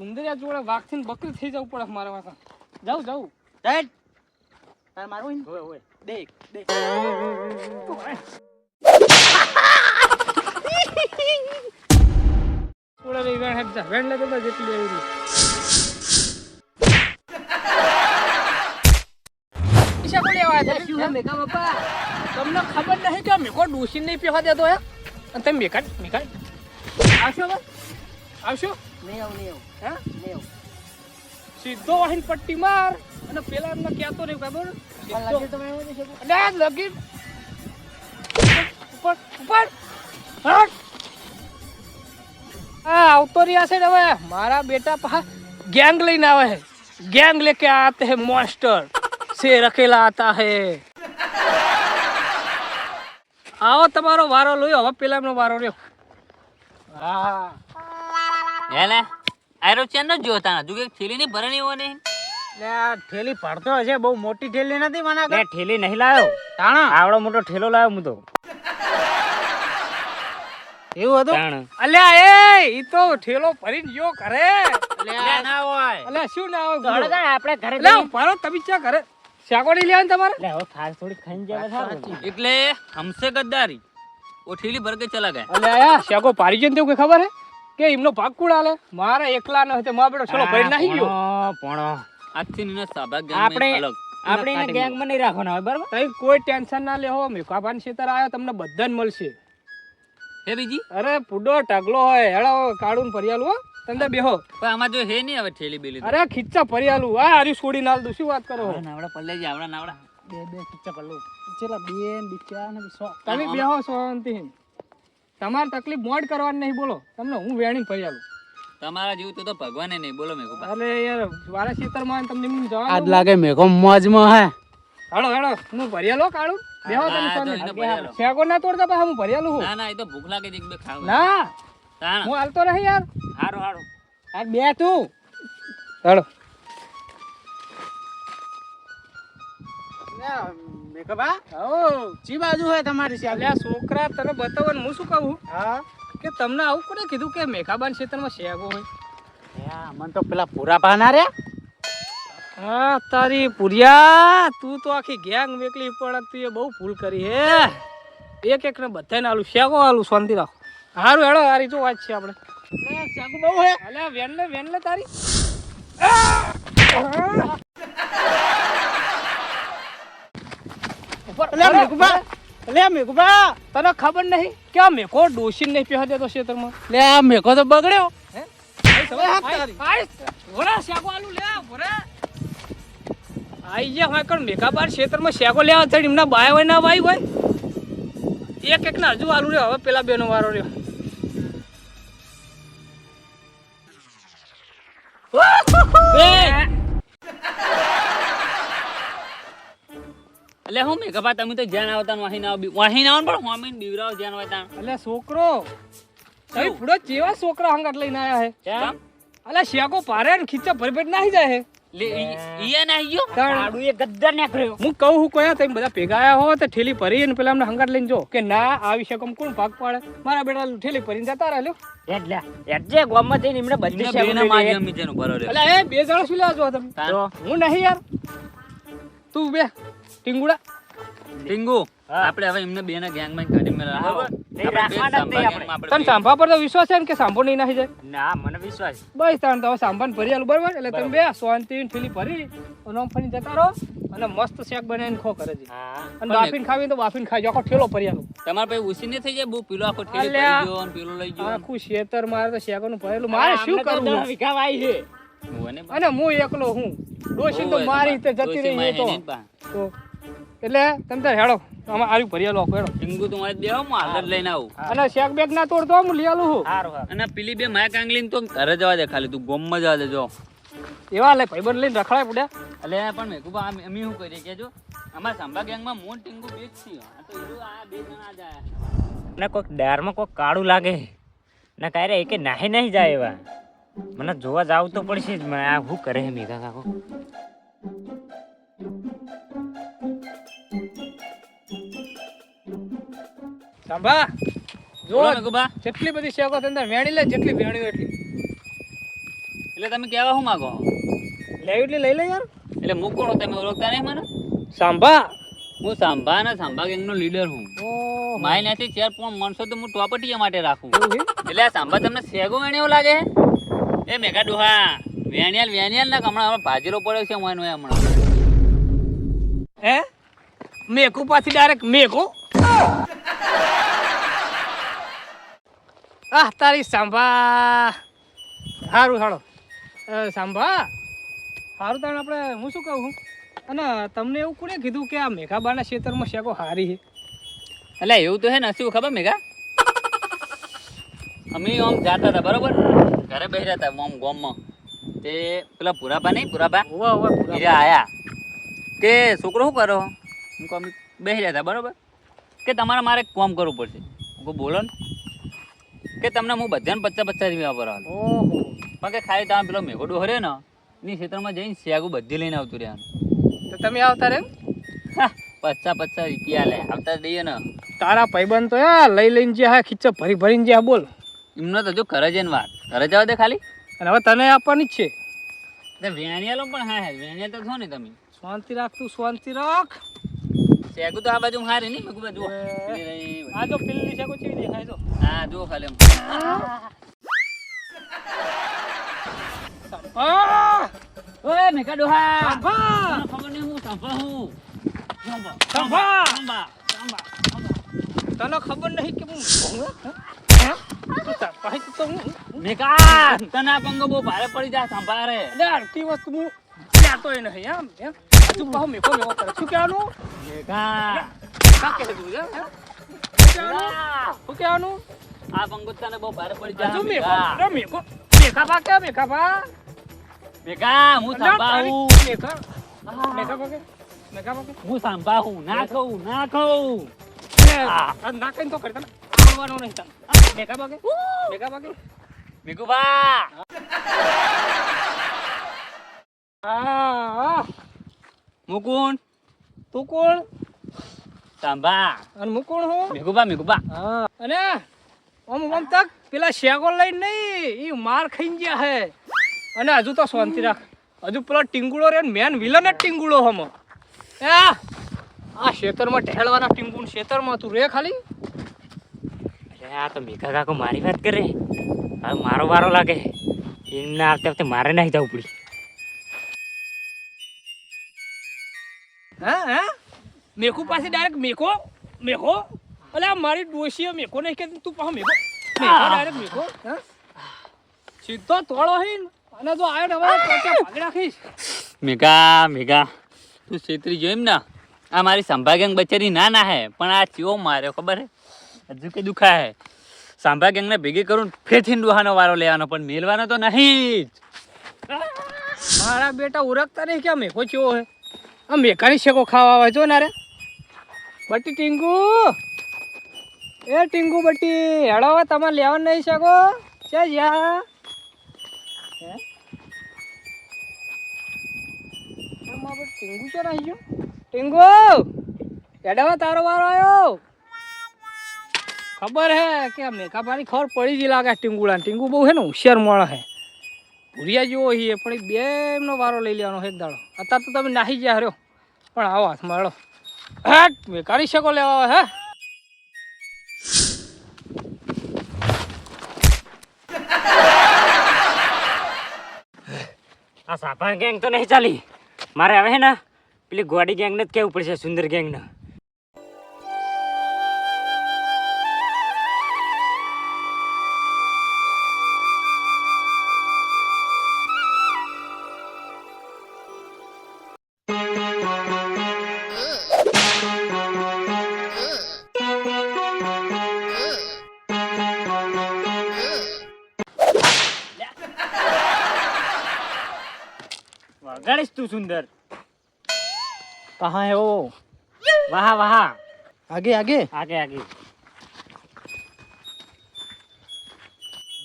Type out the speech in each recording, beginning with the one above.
સુંદરિયા જોડે વાઘથી બકરી થઈ જવું પડે મારા પાસે જાઉં જાઉં. હેડ. તાર મારવું હોય હોય દેખ દેખ. થોડા રહી વેણ હેડ જા વેણ જેટલી આવ્યા શું? બાપા? તમને ખબર નહીં કે મેકો ડોસી નહીં પીવા દેતો હે? અને તમે મેકા મેકા આવશો હવે? આવશો? નહીં આવું નહીં આવું હે? નહીં આવું સીધો વાહીન પટ્ટી માર. અને પેલા એમને કહેતો નહીં ખબર? પણ સીધો- લાગે તમે એવું નહીં શકો. અને લગીન ઉપર ઉપર આ આવતો રહ્યા છે ને હવે. મારા બેટા પા ગેંગ લઈને આવે હે ગેંગ લેકે આતે હે મોન્સ્ટર. સે રખેલા આતા હે. આવો તમારો વારો લોયો હવે પેલા એમનો વારો રહ્યો હા. હેલે આયરો ચેન ન જોતા? તું કે થેલી ની ભરણી હો નહીં લે આ ઠેલી પડતો હશે બહુ મોટી થેલી નથી મને લે થેલી નહીં લાવ્યો તાણા. આવડો મોટો ઠેલો લાવ્યો હું તો. એવું હતું? અલ્યા એ ઈ તો ઠેલો ભરીને જો કરે ના હોય. અલ્યા શું ના આપણે ઘરે અલ્યા જઈએ. તમે ચા કરે શાકોડી લેવાનું તમારે? લે હવે ખાસ થોડી ખાઈને જાય એટલે હમસે ગદ્દારી. ઓ થેલી ભર કે ચલા ગયા? અલ્યા શાકો પારી જન તેવું ખબર હે? કે એમનો ભાગ કુડ આલે? મારે એકલા ન હોય મારો બેટો ચલો ભરી નાખી ગયો પણ પોણો. આજથી નીનો સાબા આપણે આપણે એને ગેંગમાં નહીં રાખવાના હોય બરાબર? તઈ કોઈ ટેન્શન ના લેવો મેકાભાન શેતર આવ્યો તમને બધાને મળશે. હે બીજી? અરે પુડો ટગલો હોય હેડો કાઢું ભરિયાલું હો. બેહો. પણ આમાં જો હે નહીં હવે થેલી બેલી અરે ખીચ્ચા ભરિયાલું આ હારી છોડી નાલ દુસી વાત કરો? નાવડા પલ્લે જી આવડા નાવડા. બે બે કિચ્ચા પલ્લુ ચેલા બેન બિચારા ને તમે બેહો શાંતિ. તમારે તકલીફ મોડ કરવાની નહીં બોલો. તમને હું વેણી ભરિયાલું તમારા જેવું તો તો ભગવાને નહીં બોલો મેઘો અરે યાર વાળા માં તમને એમ જવા આજ લાગે મેઘો મોજમાં હે. હેડો હેડો હું ભરિયાલો કાળું. બેહો તમે હા. શેકો ના તોડતા પાછા હું ભરી હું ના ના એ તો ભૂખ લાગે છે એક બે ખાવ ના હું હાલતો રહી યાર. હારું હારો. આ બે તું. હેડો. હો ચી બાજુ હોય તમારી અલ્યા છોકરા તને ને હું શું કહું? હા. કે તમને આવું કોને કીધું કે મેઘાબાન ક્ષેત્રમાં શેગો હોય? મને તો પેલા પૂરા પાના રે. હા તારી પુરિયા તું તો આખી ગેંગ મેકલી પણ તું એ બહુ ભૂલ કરી હે. એક એક ને બધાને આલું શેગો આલું શાંતિ રાખો. હારું હેડો હારી જો વાત છે આપણે. બહુ હે. અલ્યા વેન ને વેન લે તારી ઉપર, લે મેઘબા તને ખબર નહીં કે આ મેકો ડોસીને નહીં પહેવા દેતો ક્ષેત્રમાં લે આ મેકો તો બગડ્યો. આઈ જે હોય કણ મેઘાબાર ક્ષેત્રમાં શેકો લેવા ચડી એમના બાય હોય ના બાઈ હોય. એક એક ના હજુ આલુ રહ્યો હવે પેલા બેનો વારો રહ્યો. એટલે હું મેં કપા તમે તો જ્યાં આવતા વાહી ના વાહી ના પણ હોમીન બીવરાવ જ્યાં હોય ત્યાં. એટલે છોકરો તમે ફૂડો જેવા છોકરા હંગાટ લઈને આયા હે? કેમ? અલે શેકો પારે ને ખીચા ભરભેટ ભરી નાહી જાય હે. લે ઈ- ઈ ગયો? તાણ. એ ગદ્દર નીકળ્યો. હું કહું હું કયા તમે બધા ભેગા આયા હો તો ઠેલી ભરી અને પેલા અમને હંગાટ લઈને જો. કે ના આવી શકમ કોણ ભાગ પાડે? મારા બેટા ઠેલી ભરીને જતા રહ્યા લ્યો. એટલે એટલે ગામમાં જઈને એમને બધી મારી અમી ભરો એ બે જણા શું લેવા જો તમે? હું નહીં યાર. તું બે. ટીંગુડા? ટીંગુ આપણે હવે એમને બેને ગેંગમાં કાઢી મેળવા હા. બરાબર? બે તને સાંભા પર તો વિશ્વાસ છે ને કે સાંભો નહીં નાખી જાય? ના મને વિશ્વાસ બસ તાણ તો હવે ભરી આલું બરાબર? એટલે તમે બે શાંતિ ઠીલી ભરી અને ફરી જતા રહો અને મસ્ત શેક બનાવીને ખો કરે છે અને બાફીને ખાવી તો બાફીને ખાઈ આખો ઠેલો ભરી આલું. તમારે ભાઈ ઉસી નહીં થઈ જાય? બહુ પીલો આખો ઠેલો. પડી ગયો ને પીલો લઈ ગયો આખું શેતર મારે તો શેકોનું ભરેલું. મારે શું કરવું? વીઘા છે. અને હું એકલો હું. ડોશી તો મારી રીતે જતી રહી. તો એટલે તમે તાર હેડો. અમે આર્યું ભરી લો હેડો. ટીંગુ તો મારે હું હાલ જ લઈને આવું. અને શેક બેગ ના તોડતો હું લઈ આલું હું સારું અને પેલી બે માયા કાંગલી તો ઘરે જવા દે ખાલી તું ગોમમાં જવા દે જો. એવા લે ભાઈબંધ લઈને રખડાય પડ્યા એટલે પણ મેં કુબા અમે શું કરીએ? કે જો અમારા સાંભા ગેંગમાં મોટ ટીંગુ બે જ છીએ. આ તો આ બે જણા જ આયા ને કોઈક ડારમાં કોઈક કાળું લાગે. ને કાંઈ રે એકે નાહી નહીં જાય એવા. મને જોવા જાવ તો પડશે જ મેં આ શું કરે છે મેઘા કાકો? સાંભા જો જેટલી બધી શેકો અંદર વેણી લે જેટલી વેણી એટલી. એટલે તમે કહેવા શું માગો? લેવી એટલે લઈ લે યાર. એટલે હું કોણ તમે ઓળખતા નહીં મને? સાંભા. હું સાંભા ને સાંભા ગેંગનો લીડર હું માય નથી ચાર પાંચ માણસો તો હું ટોપટીયા માટે રાખું. એટલે આ સાંભા તમને સેગો વેણ્યો લાગે એ મેઘા ડોહા વેણિયાલ વેણિયાલ ના હમણાં હમણાં ભાજીરો પડ્યો છે મોયનો એ હમણાં. હે? મેકુ પાછી ડાયરેક્ટ મેકો આહ તારી સાંભા. સારું અ, સાંભા સારું તાણ આપણે હું શું કહું? અને તમને એવું કોને કીધું કે આ મેઘાબાના ક્ષેત્રમાં શેકો હારી છે? એટલે એવું તો હે ને શું ખબર મેઘા? અમે આમ જાતા હતા બરોબર? ઘરે બેસી હતા આમ ગોમમાં. તે પેલા પુરાબા નહીં પુરાબા એ આયા. કે છોકરો શું કરો? હું કહું બેસી રહ્યા હતા બરોબર? કે તમારે મારે કોમ કરવું પડશે. હું બોલો ને. કે તમને હું બધાને પચાસ પચાસ રૂપિયા વાપરવાનું ઓહો. પણ કે ખાલી તમે પેલો મેઘોડો હરે ને એની ક્ષેત્રમાં જઈને શેગું બધી લઈને આવતું રહ્યા. તો તમે આવતા રે પચાસ પચાસ રૂપિયા લે આવતા દઈએ ને. તારા ભાઈબંધ તો લઈ લઈને જે હા ખીચો ભરી ભરીને જે બોલ. એમનો તો જો ઘરે જઈને વાત. ઘરે જવા દે ખાલી. અને હવે તને આપવાની જ છે. તે વેણિયાલો પણ હા હા વેણિયા તો છો ને તમે. શાંતિ રાખ તું શાંતિ રાખ. શેગું તો આ બાજુ હારી નહીં મગુ બાજુ આ જો પેલી શેકો ચેવી દેખાય તો. હા જો ખાલી ઓય મેકા ડોહા. સંભા. ખબર નહીં હું સંભા હું? સંભા. સંભા! સંભા. તને ખબર નહીં કે હું? તું તો મેકા તને પંગો બહુ ભારે પડી જાય સંભા રે. અરે આટલી વસ્તુ હું જાતો નહીં એમ એમ. હજુ પાછો મેકો મેકો કરે શું કહેવાનું મેકા કા કહે તું? હે? શું કહેવાનું આ પંગો બહુ ભારે પડી જાય હજુ મેકો અરે મેકો મેકા પા કે મેકા પા મેકા હું અલ્યા સંભા તારી હું મેકા મેકા પા કે મેકા પા હું સંભા હું ના ખાઉં ના ખાઉં આ આ ના કઈ તો કરતા આવવાનો નહીં તને આ મેકા પા કે મેકા પા કે મેકુબા આ મુકુંદ તું કોણ? તાંબા. અને હું કોણ હું? મેઘુબા મેઘુબા. હા. અને ઓમ ઓમ તક પેલા શેગો લઈને નહીં એ માર ખાઈ ગયા હે. અને હજુ તો શાંતિ રાખ. હજુ પેલો ટીંગુડો રે મેન વિલન જ ટીંગુડો હમ. એ આ ખેતરમાં ઢેળવાના ટીંગુણ ખેતરમાં તું રે ખાલી? અરે આ તો મેઘા કાકો મારી વાત કરે. હવે મારો વારો લાગે. એમના આવતે આવતે મારે નહીં જવું પડી. હે હે? મેકો પાસે ડાયરેક્ટ મેકો મેકો એટલે આ મારી ડોશીએ મેકો નહીં કે તું પાછો મેકો મેકો ડાયરેક્ટ મેકો હે? સીધો તોડો હે અને જો આયો ને હવે ભાગી નાખીશ મેઘા મેઘા તું છેતરી જોઈમ ને? આ મારી સંભા ગેંગ બચારી ના ના હે પણ આ ચિયો માર્યો ખબર હે? હજુ કે દુખા હે. સાંભા ગેંગને ભેગી કરું ને ફેરથી ડોહાનો વારો લેવાનો પણ મેલવાનો તો નહીં જ. મારા બેટા ઉરકતા નહીં કે મેકો ચીવો હે? આ મેકાની શેકો ખાવા આવે જો ના રે બટી ટીંગુ. એ ટીંગુ બટી હેડાવા તમારે લેવા નહીં શકો? છે યા. હે? આમાં આપણે ટીંગુ છે ને ગયો ટીંગુ! હેડો, તારો વારો આવ્યો ખબર હે કે આ મેકા પાણી ખબર પડી જ લાગે ટીંગુડા ટીંગુ બહુ હે ને હોશિયાર મળે હે ભૂરિયા જેવો હે પણ બે એમનો વારો લઈ લેવાનો એક દાડો. અત્યારે તો તમે નાહી ગયા હર્યો પણ આવો હાથમાં હેડો હટ, મેં કાઢી શકો લેવા હે? આ સાપા ગેંગ તો નહીં ચાલી. મારે હવે ને, પેલી ગોડી ગેંગને જ કહેવું પડશે, સુંદર ગેંગને. रड़िश तू सुंदर। कहाँ है वो? वहाँ वहाँ। आगे आगे। आगे आगे।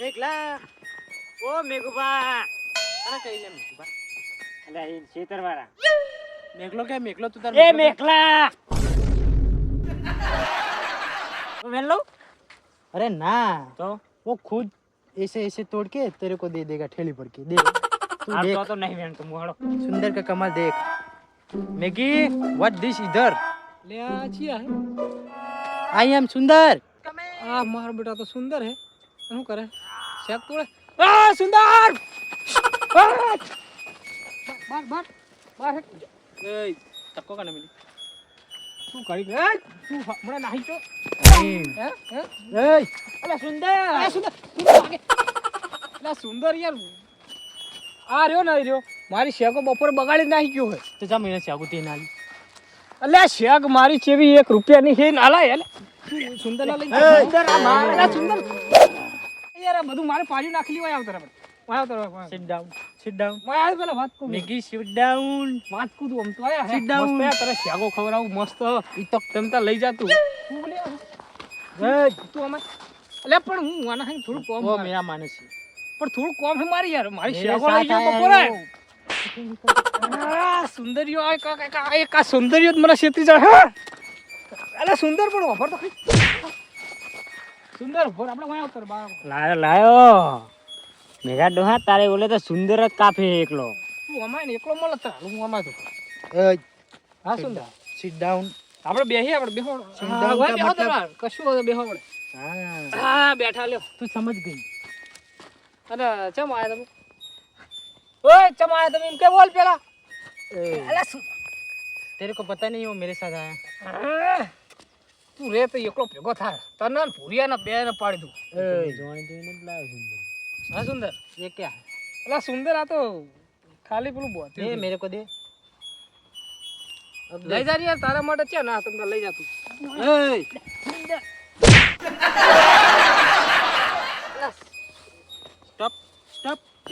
मेघला ओ मेघुबा। अरे कहीं ले मेघुबा? अरे ये शेतर वाला। मेघलो क्या? मेघलो तू तर ए मेघला तो मेघलो। अरे ना। तो? वो खुद ऐसे ऐसे तोड़ के तेरे को दे देगा ठेली पर के। दे। તું દેખ. તો નહીં વેણ તું મોડો. સુંદર કે કમલ દેખ. મેગી વોટ ધીસ ઇધર લે આ છી આઈ એમ સુંદર. આ માર બેટા તો સુંદર હે. શું કરે? શેક તોડે? આ સુંદર! બાર બાર બાર એ તકો કાને મિલી? શું કરી ગઈ તું મને નાહી તો. હે હે? એ અલા સુંદર. અલા સુંદર. અલા સુંદર યાર. આ રહ્યો ને રહ્યો. મારી શેકો બપોરે બગાડી નાખી ગયો હોય. તો જા મહિને શેકો તે નાલી એટલે શેક મારી ચેવી એક રૂપિયાની છે નાલાય એટલે સુંદર સુંદર સુંદર. યાર બધું મારે પાડી નાખેલી હોય આવતા આપણે વાત કું નિકી સિટ ડાઉન વાત કું આમ તો આયા સિટ ડાઉન મસ્ત તને શાગો મસ્ત. ઈ લઈ જા તું. તું પણ હું આના થોડું કોમ મેરા. માને છે. પણ થોડું કોમ હે મારી યાર. મારી શેગો લઈ ગયો બપોરે. સુંદરીઓ એક આ સુંદરીઓ મને છેતરી જાય હા. અરે સુંદર પણ ઓફર તો સુંદર ઓફર આપણે ક્યાં ઉતર લાયો લાયો. મેગા ડોહા તારે બોલે તો સુંદર જ કાફે એકલો. તું અમાય ને એકલો મળે તાર હું અમાય તો. હા સુંદર. સિટ ડાઉન આપણે બેહી આપણે બેહો. સિટ ડાઉન કશું બેહો આપણે. હા બેઠા લ્યો. તું સમજ ગઈ. અને ચમ આયા તમે ઓય ચમ આયા તમે એમ કે બોલ પેલા ए, અલે શું तेरे को पता नहीं वो मेरे साथ आया હા. તું રે તો એકલો ભેગો થાય તને ને ભૂરિયા ને બે ને પાડી દઉં હા સુંદર ये क्या है અલા સુંદર આ તો ખાલી પેલું બોત दे मेरे को दे अब લઈ જા ને યાર તારા માટે છે ના તમને લઈ જા તું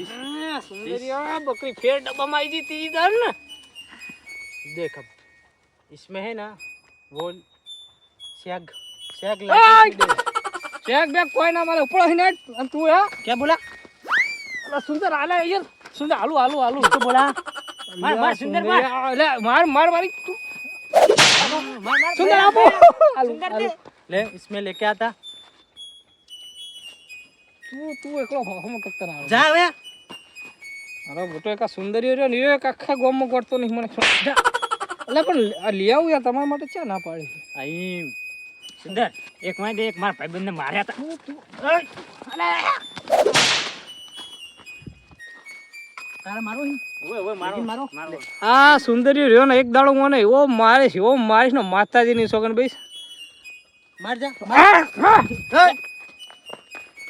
बकरी फिर डब्बा माई दी थी इधर ना। देख अब इसमें है ना वो सेग शेग सेग बैग कोई ना मारा ऊपर हिनेट और तू है क्या बोला? अरे सुंदर आला यार सुंदर आलू आलू आलू। तू बोला? मार मार सुंदर मार। ले मार मार मारी तू। सुंदर आपो सुंदर ले इसमें लेके आता। तू तू एक लोग हम करते कत्तना जा भैया। અરે મોટો એક સુંદરીઓ રહ્યો ને એક આખા ગોમમાં ગોઠતો નહીં મને એટલે પણ લઈ આવું યાર તમારા માટે ચા ના પાડી. અહીં સુંદર એક વાંધે એક રહ્યો ને એક દાડો મને એવો મારીશ એવો મારીશ ને માતાજી ની સોગન ભાઈ મારજા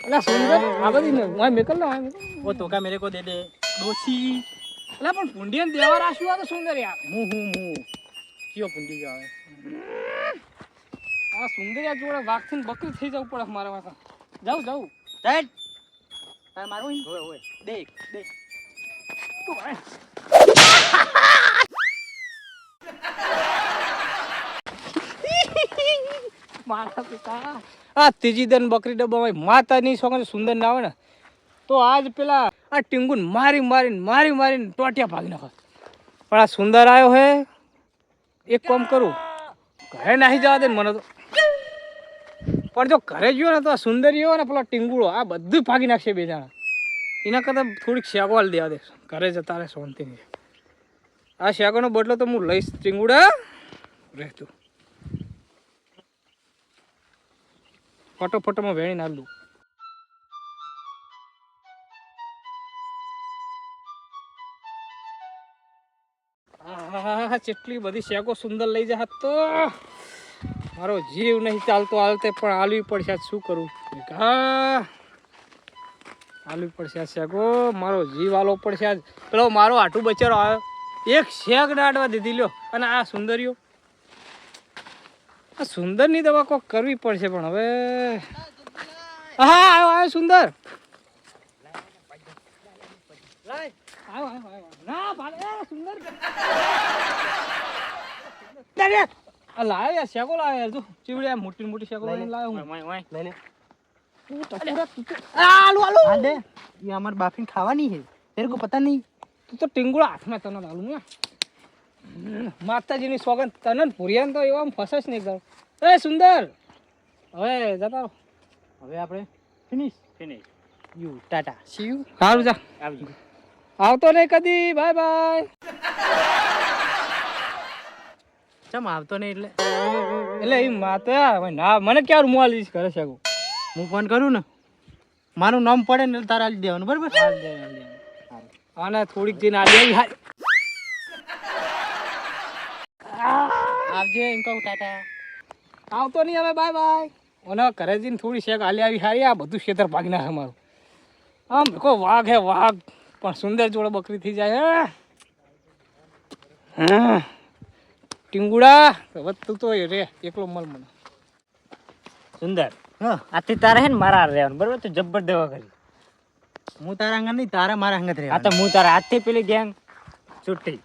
અલા મેં કર મેરે કો દે દે. ડોસી એટલે પણ પુંડિયન દેવા રાશું આ તો સુંદર્યા હું હું હું. કયો પુંડી જાવે આ સુંદર્યા જોડે વાઘથી બકરી થઈ જવું પડે મારા વાતા. જાઉં જાઉં. તડ તારે મારું હોય દેખ દેખ. તું પિતા. આ ત્રીજી દન બકરી ડબ્બામાં માતાની છોકરી સુંદર ના આવે ને. તો આજ પેલા આ ટીંગુન મારી મારીને મારી મારીને ટોટિયા ભાગી નાખે. પણ આ સુંદર આવ્યો હે. એક કામ કરું. ઘરે નાહી જવા દે ને મને તો. પણ જો ઘરે ગયો ને તો આ સુંદરીઓ ને પેલો ટીંગુડો આ બધું ભાગી નાખશે બે જણા. એના કરતાં થોડીક શેગવાલ દેવા દે. ઘરે જતા રહે શાંતિની આ શેગોનો બદલો તો હું લઈશ ટીંગુડા રહેતું. ફટોફટોમાં વેણી નાખલું આહાહા, કેટલી બધી શેકો સુંદર લઈ જા તો. મારો જીવ નહીં ચાલતો હાલતે પણ આલવી પડશે આજ શું કરું? હા આલવી પડશે આ શેકો મારો જીવ આલો પડશે આજ. પેલો મારો આટું બચારો આવ્યો એક શેક દાડવા દીધી લ્યો. અને આ સુંદરીઓ. આ સુંદરની દવા કોક કરવી પડશે પણ હવે. હા આવ્યો આવ્યો સુંદર. આવ્યો, આવ્યો, આવ્યો. ના ભાલે, એ, સુંદર અરે, આ લાયો યાર શેકો લાયો યાર જો ચીવડી આ મોટી મોટી શેકો લઈને લાયો હું ઓય ઓય ले ले આ, આલુ આલુ हाँ दे ये हमारे बाफिन खावानी है तेरे को पता नहीं તું તો ટીંગુડા હાથમાં તને લાલું ને માતાજીની સોગંદ તને જ ભૂરિયાને તો એવા ફસે જ નહીં કરો એ સુંદર હવે જતા રહો હવે આપણે finish finish you tata see you સારું જા આવજો આવતો નહીં કદી. Bye bye. ચમ આવતો નહીં એટલે? એટલે એ માતો ના મને ક્યારે મોબાઈલ યુઝ કરે છે હું હું ફોન કરું ને? મારું નામ પડે ને તારે આલી દેવાનું બરાબર? અને થોડીક જઈને આલી આવી આવજે એમ કહું ટાટા. આવતો નહીં હવે બાય બાય. અને ઘરે જઈને થોડી શેક આલી આવી હારી આ બધું ખેતર ભાગી નાખે મારું. આમ કોઈ વાઘ હે વાઘ પણ સુંદર જોડે બકરી થઈ જાય હે? હા? ટીંગુડા? વધતું તું તો રે એકલો મલ મને. સુંદર. હા. આથી તારે હે ને મારા રહેવાનું બરોબર? તું જબ્બર દેવા કરી. હું તારા અંગત નહીં તારા મારા અંગત આ તો હું તારા હાથથી પેલી ગેંગ. છૂટી